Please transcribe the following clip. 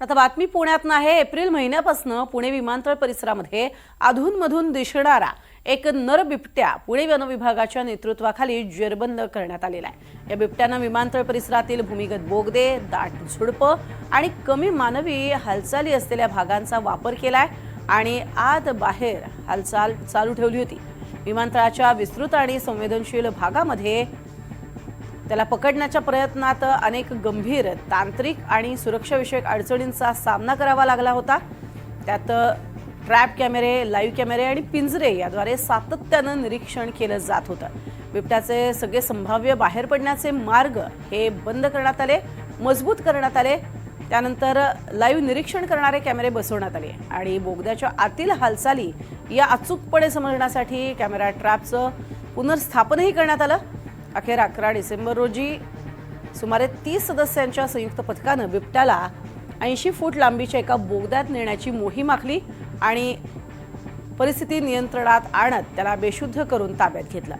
आता बातमी पुण्यात आहे. एप्रिल महिन्यापासून पुणे विमानतळ परिसरामध्ये अधूनमधून दिसणारा एक नर बिबट्या पुणे वनविभागाच्या नेतृत्वाखाली जेरबंद करण्यात आलेला आहे. या बिबट्यानं विमानतळ परिसरातील भूमिगत बोगदे दाट झुडपं आणि कमी मानवी हालचाली असलेल्या भागांचा वापर केलाय आणि आत बाहेर हालचाल चालू ठेवली होती. विमानतळाच्या विस्तृत आणि संवेदनशील भागामध्ये त्याला पकडण्याच्या प्रयत्नात अनेक गंभीर तांत्रिक आणि सुरक्षाविषयक अडचणींचा सामना करावा लागला होता. त्यात ट्रॅप कॅमेरे लाईव्ह कॅमेरे आणि पिंजरे याद्वारे सातत्यानं निरीक्षण केलं जात होतं. बिबट्याचे सगळे संभाव्य बाहेर पडण्याचे मार्ग हे बंद करण्यात आले मजबूत करण्यात आले. त्यानंतर लाईव्ह निरीक्षण करणारे कॅमेरे बसवण्यात आले आणि बोगद्याच्या आतील हालचाली या अचूकपणे समजण्यासाठी कॅमेरा ट्रॅपचं पुनर्स्थापनही करण्यात आलं. अखेर अकरा डिसेंबर रोजी सुमारे तीस सदस्यांच्या संयुक्त पथकानं बिबट्याला ऐंशी फूट लांबीच्या एका बोगद्यात नेण्याची मोहीम आखली आणि परिस्थिती नियंत्रणात आणत त्याला बेशुद्ध करून ताब्यात घेतलं.